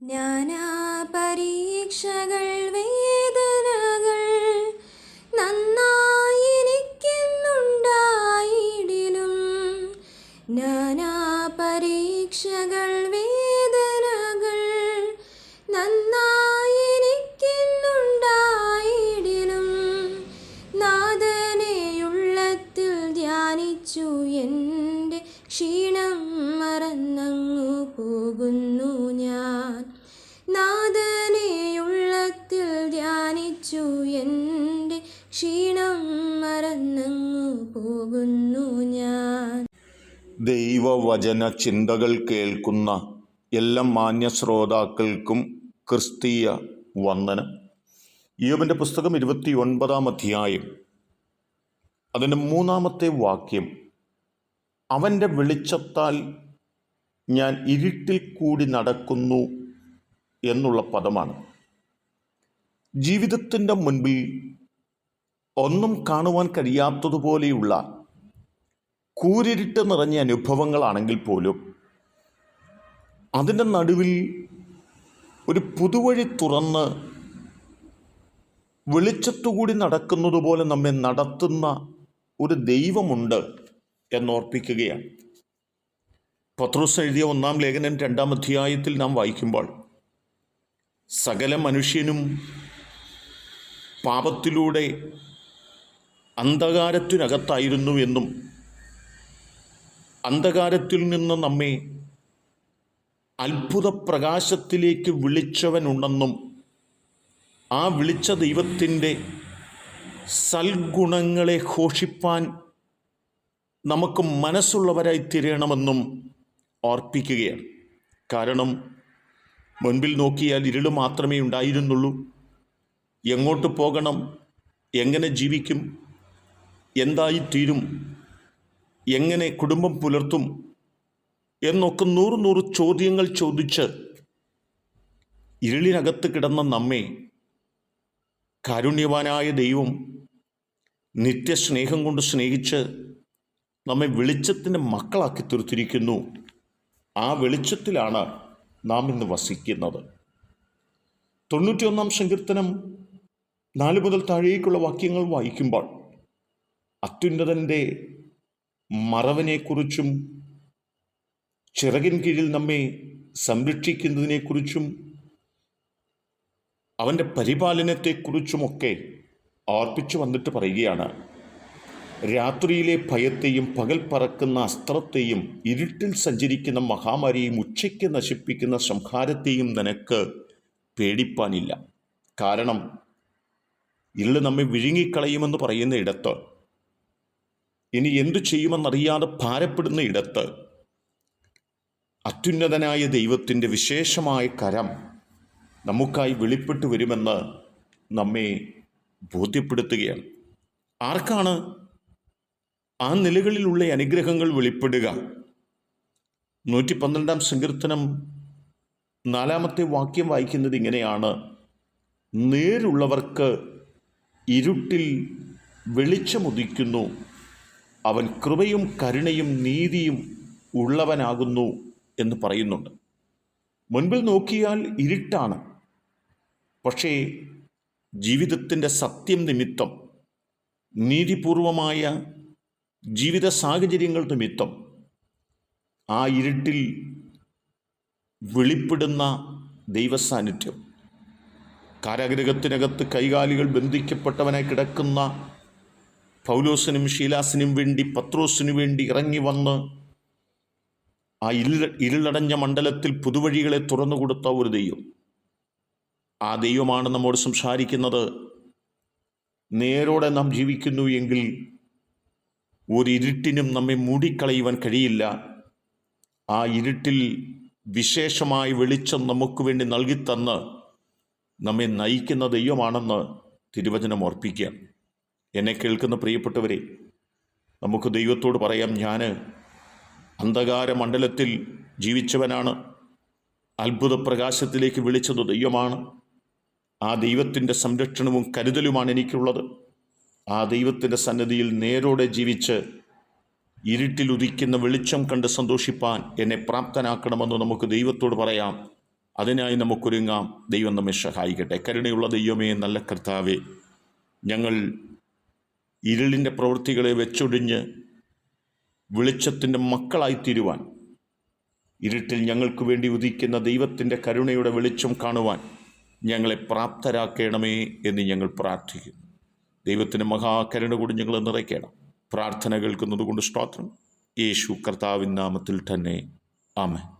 നാനാ പരീക്ഷകൾ വേദനകൾ നന്നായിരിക്കുന്നുണ്ടായിടിലും നാനാ പരീക്ഷകൾ വേദനകൾ നന്നായിരിക്കുന്നുണ്ടായിടിലും നാദനെയുള്ളത്തിൽ ധ്യാനിച്ചു എന്റെ ക്ഷീണം മറന്നങ്ങു പോകുന്നു. നാദനെയുള്ളത്തിൽ ധ്യാനിച്ചു എന്റെ ക്ഷീണം മറന്നങ്ങു പോകുന്നു ഞാൻ. ദൈവവചന ചിന്തകൾ കേൾക്കുന്ന എല്ലാ മാന്യ ശ്രോതാക്കൾക്കും ക്രിസ്തീയ വന്ദനം. യോബിന്റെ പുസ്തകം ഇരുപത്തി ഒൻപതാം അധ്യായം. അതിന്റെ മൂന്നാമത്തെ വാക്യം. അവന്റെ വെളിച്ചത്താൽ ഞാൻ ഇരുട്ടിൽ കൂടി നടക്കുന്നു. എന്നുള്ള പദമാണ്. ജീവിതത്തിന്റെ മുൻപിൽ ഒന്നും കാണുവാൻ കഴിയാത്തതുപോലെയുള്ള കൂരിരുട്ട് നിറഞ്ഞ അനുഭവങ്ങളാണെങ്കിൽ പോലും അതിന്റെ നടുവിൽ ഒരു പുതുവഴി തുറന്ന് വെളിച്ചത്തുകൂടി നടക്കുന്നതുപോലെ നമ്മെ നടത്തുന്ന ഒരു ദൈവമുണ്ട് എന്നോർപ്പിക്കുകയാണ്. പത്രോസ് എഴുതിയ ഒന്നാം ലേഖനം രണ്ടാം അധ്യായത്തിൽ നാം വായിക്കുമ്പോൾ സകല മനുഷ്യനും പാപത്തിലൂടെ അന്ധകാരത്തിനകത്തായിരുന്നു എന്നും അന്ധകാരത്തിൽ നിന്ന് നമ്മെ അത്ഭുത പ്രകാശത്തിലേക്ക് വിളിച്ചവനുണ്ടെന്നും ആ വിളിച്ച ദൈവത്തിന്റെ സൽഗുണങ്ങളെ ഘോഷിപ്പാൻ നമുക്ക് മനസ്സുള്ളവരായി തീരണമെന്നും ഓർപ്പിക്കുകയാണ്. കാരണം മുൻപിൽ നോക്കിയാൽ ഇരുൾ മാത്രമേ ഉണ്ടായിരുന്നുള്ളൂ. എങ്ങോട്ട് പോകണം? എങ്ങനെ ജീവിക്കും? എന്തായിത്തീരും? എങ്ങനെ കുടുംബം പുലർത്തും? എന്നൊക്കെ നൂറ് നൂറ് ചോദ്യങ്ങൾ ചോദിച്ച് ഇരുളിനകത്ത് കിടന്ന നമ്മെ കാരുണ്യവാനായ ദൈവം നിത്യസ്നേഹം കൊണ്ട് സ്നേഹിച്ച് നമ്മെ വെളിച്ചത്തിന്റെ മക്കളാക്കി തീർത്തിരിക്കുന്നു. ആ വെളിച്ചത്തിലാണ് നാം ഇന്ന് വസിക്കുന്നത്. തൊണ്ണൂറ്റിയൊന്നാം സങ്കീർത്തനം നാല് മുതൽ താഴേക്കുള്ള വാക്യങ്ങൾ വായിക്കുമ്പോൾ അത്യുന്നതന്റെ മറവനെക്കുറിച്ചും ചിറകിൻ കീഴിൽ നമ്മെ സംരക്ഷിക്കുന്നതിനെക്കുറിച്ചും അവന്റെ പരിപാലനത്തെക്കുറിച്ചുമൊക്കെ ഓർപ്പിച്ചു വന്നിട്ട് പറയുകയാണ്. രാത്രിയിലെ ഭയത്തെയും പകൽ പറക്കുന്ന അസ്ത്രത്തെയും ഇരുട്ടിൽ സഞ്ചരിക്കുന്ന മഹാമാരിയും ഉച്ചയ്ക്ക് നശിപ്പിക്കുന്ന സംഹാരത്തെയും നിനക്ക് പേടിപ്പാനില്ല. കാരണം ഇരുൾ നമ്മെ വിഴുങ്ങിക്കളയുമെന്ന് പറയുന്ന ഇടത്ത് ഇനി എന്തു ചെയ്യുമെന്നറിയാതെ ഭാരപ്പെടുന്ന ഇടത്ത് അത്യുന്നതനായ ദൈവത്തിന്റെ വിശേഷമായ കരം നമുക്കായി വെളിപ്പെട്ടു വരുമെന്ന് നമ്മെ ബോധ്യപ്പെടുത്തുകയാണ്. ആർക്കാണ് ആ നിലകളിലുള്ള അനുഗ്രഹങ്ങൾ വെളിപ്പെടുക. നൂറ്റി പന്ത്രണ്ടാം സങ്കീർത്തനം നാലാമത്തെ വാക്യം വായിക്കുന്നത് ഇങ്ങനെയാണ്. നേരുള്ളവർക്ക് ഇരുട്ടിൽ വെളിച്ചമുദിക്കുന്നു അവൻ കൃപയും കരുണയും നീതിയും ഉള്ളവനാകുന്നു എന്ന് പറയുന്നുണ്ട്. മുൻപിൽ നോക്കിയാൽ ഇരുട്ടാണ്. പക്ഷേ ജീവിതത്തിന്റെ സത്യം നിമിത്തം നീതിപൂർവമായ ജീവിത സാഹചര്യങ്ങൾ നിമിത്തം ആ ഇരുട്ടിൽ വെളിപ്പെടുന്ന ദൈവസാന്നിധ്യം. കാരാഗ്രഹത്തിനകത്ത് കൈകാലികൾ ബന്ധിക്കപ്പെട്ടവനായി കിടക്കുന്ന പൗലോസിനും ഷീലാസിനും വേണ്ടി പത്രോസിനു വേണ്ടി ഇറങ്ങി വന്ന് ആ ഇരുള ഇരുളടഞ്ഞ മണ്ഡലത്തിൽ പുതുവഴികളെ തുറന്നു കൊടുത്ത ഒരു ദൈവം. ആ ദൈവമാണ് നമ്മോട് സംസാരിക്കുന്നത്. നേരോടെ നാം ജീവിക്കുന്നു എങ്കിൽ ഒരു ഇരുട്ടിനും നമ്മെ മൂടിക്കളയുവാൻ കഴിയില്ല. ആ ഇരുട്ടിൽ വിശേഷമായ വെളിച്ചം നമുക്ക് വേണ്ടി നൽകിത്തന്ന് നമ്മെ നയിക്കുന്ന ദൈവമാണെന്ന് തിരുവചനം ഓർപ്പിക്കുക. എന്നെ കേൾക്കുന്ന പ്രിയപ്പെട്ടവരെ നമുക്ക് ദൈവത്തോട് പറയാം ഞാൻ അന്ധകാര മണ്ഡലത്തിൽ ജീവിച്ചവനാണ്. അത്ഭുത പ്രകാശത്തിലേക്ക് വിളിച്ചത് ദൈവമാണ്. ആ ദൈവത്തിന്റെ സംരക്ഷണവും കരുതലുമാണ് എനിക്കുള്ളത്. ആ ദൈവത്തിന്റെ സന്നദ്ധിയിൽ നേരോടെ ജീവിച്ച് ഇരുട്ടിലുദിക്കുന്ന വെളിച്ചം കണ്ട് സന്തോഷിപ്പാൻ എന്നെ പ്രാപ്തനാക്കണമെന്ന് നമുക്ക് ദൈവത്തോട് പറയാം. അതിനായി നമുക്കൊരുങ്ങാം. ദൈവം നമ്മെ സഹായിക്കട്ടെ. കരുണയുള്ള ദൈവമേ നല്ല കർത്താവേ ഞങ്ങൾ ഇരുളിന്റെ പ്രവൃത്തികളെ വെച്ചൊടിഞ്ഞ് വെളിച്ചത്തിന്റെ മക്കളായിത്തീരുവാൻ ഇരുട്ടിൽ ഞങ്ങൾക്ക് വേണ്ടി ഉദിക്കുന്ന ദൈവത്തിന്റെ കരുണയുടെ വെളിച്ചം കാണുവാൻ ഞങ്ങളെ പ്രാപ്തരാക്കണമേ എന്ന് ഞങ്ങൾ പ്രാർത്ഥിക്കുന്നു. ദൈവത്തിന്റെ മഹാകരുണ കൂടി ഞങ്ങൾ നിറയ്ക്കണം. പ്രാർത്ഥന കേൾക്കുന്നത് കൊണ്ട് സ്തോത്രം. യേശു കർത്താവിൻ നാമത്തിൽ തന്നെ. ആമേ